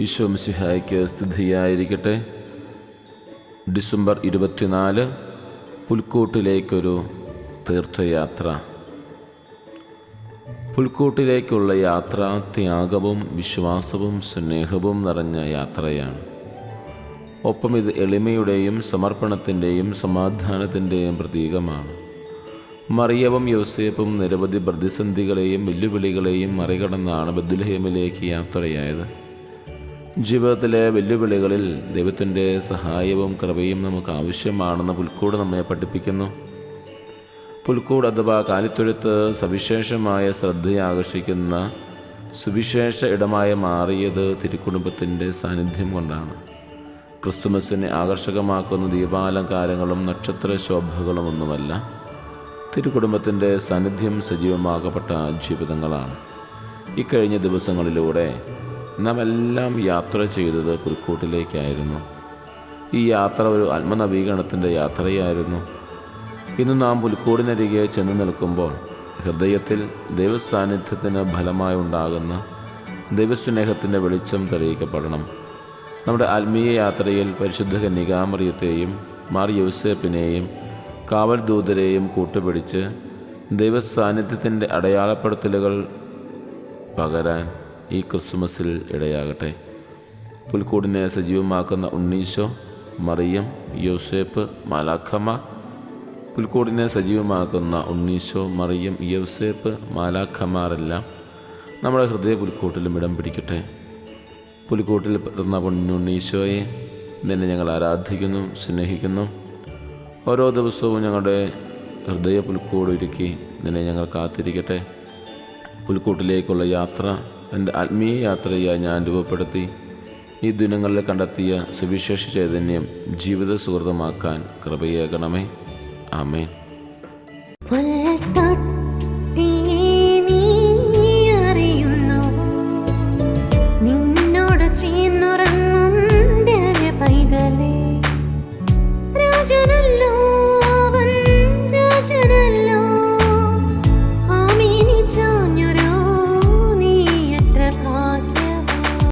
ഈശോ മിസിഹായ്ക്ക് സ്തുതിയായിരിക്കട്ടെ. ഡിസംബർ ഇരുപത്തിനാല് പുൽക്കൂട്ടിലേക്കൊരു തീർത്ഥയാത്ര. പുൽക്കൂട്ടിലേക്കുള്ള യാത്ര ത്യാഗവും വിശ്വാസവും സ്നേഹവും നിറഞ്ഞ യാത്രയാണ്. ഒപ്പം ഇത് എളിമയുടെയും സമർപ്പണത്തിന്റെയും സമാധാനത്തിന്റെയും പ്രതീകമാണ്. മറിയവും യോസേപ്പും നിരവധി പ്രതിസന്ധികളെയും വെല്ലുവിളികളെയും മറികടന്നാണ് ബദുലഹേമിലേക്ക് യാത്രയായത്. ജീവിതത്തിലെ വെല്ലുവിളികളിൽ ദൈവത്തിന്റെ സഹായവും കൃപയും നമുക്ക് ആവശ്യമാണെന്ന് പുൽക്കൂട് നമ്മെ പഠിപ്പിക്കുന്നു. പുൽക്കൂട് അഥവാ കാലിത്തൊഴുത്ത് സവിശേഷമായ ശ്രദ്ധയെ ആകർഷിക്കുന്ന സുവിശേഷ ഇടമായി മാറിയത് തിരുക്കുടുംബത്തിന്റെ സാന്നിധ്യം കൊണ്ടാണ്. ക്രിസ്തുമസിനെ ആകർഷകമാക്കുന്ന ദീപാലങ്കാരങ്ങളും നക്ഷത്ര ശോഭകളും ഒന്നുമല്ല തിരുക്കുടുംബത്തിന്റെ സാന്നിധ്യം സജീവമാകപ്പെട്ട ജീവിതങ്ങളാണ്. ഇക്കഴിഞ്ഞ ദിവസങ്ങളിലൂടെ നാം എല്ലാം യാത്ര ചെയ്തത് കുരുക്കൂട്ടിലേക്കായിരുന്നു ഈ യാത്ര ഒരു ആത്മനവീകരണത്തിന്റെ യാത്രയായിരുന്നു. ഇന്ന് നാം പുൽക്കൂടിനരികെ ചെന്ന് നിൽക്കുമ്പോൾ ഹൃദയത്തിൽ ദൈവസാന്നിധ്യത്തിന് ഫലമായി ഉണ്ടാകുന്ന ദൈവസ്നേഹത്തിന്റെ വെളിച്ചം തെളിയിക്കപ്പെടണം. നമ്മുടെ ആത്മീയ യാത്രയിൽ പരിശുദ്ധ കന്യകാമറിയത്തെയും മാർ യൂസേപ്പിനെയും കാവൽ ദൂതരെയും കൂട്ടുപിടിച്ച് ദൈവസാന്നിധ്യത്തിന്റെ അടയാളപ്പെടുത്തലുകൾ പകരാൻ ഈ ക്രിസ്മസിൽ ഇടയാകട്ടെ. പുൽക്കൂടിനെ സജീവമാക്കുന്ന ഉണ്ണീശോ മറിയം യോസേപ്പ് മാലാഖമാർ പുൽക്കൂടിനെ സജീവമാക്കുന്ന ഉണ്ണീശോ മറിയം യോസേപ്പ് മാലാഖമാരെല്ലാം നമ്മുടെ ഹൃദയ പുൽക്കൂട്ടിലും ഇടം പിടിക്കട്ടെ. പുലിക്കൂട്ടിൽ പിറന്ന പൊന്നുണ്ണീശോയെ നിന്നെ ഞങ്ങൾ ആരാധിക്കുന്നു സ്നേഹിക്കുന്നു. ഓരോ ദിവസവും ഞങ്ങളുടെ ഹൃദയ പുൽക്കൂട് ഒരുക്കി നിന്നെ ഞങ്ങൾ കാത്തിരിക്കട്ടെ. പുൽക്കൂട്ടിലേക്കുള്ള യാത്ര എന്റെ ആത്മീയ യാത്രയായി ഞാൻ രൂപപ്പെടുത്തി ഈ ദിനങ്ങളിൽ കണ്ടെത്തിയ സുവിശേഷ ചൈതന്യം ജീവിത സുഹൃതമാക്കാൻ കൃപയേകണമേ. ആമേൻ. രാജനല്ലോ രാജനല്ലോ. ആമീനിച്ചോ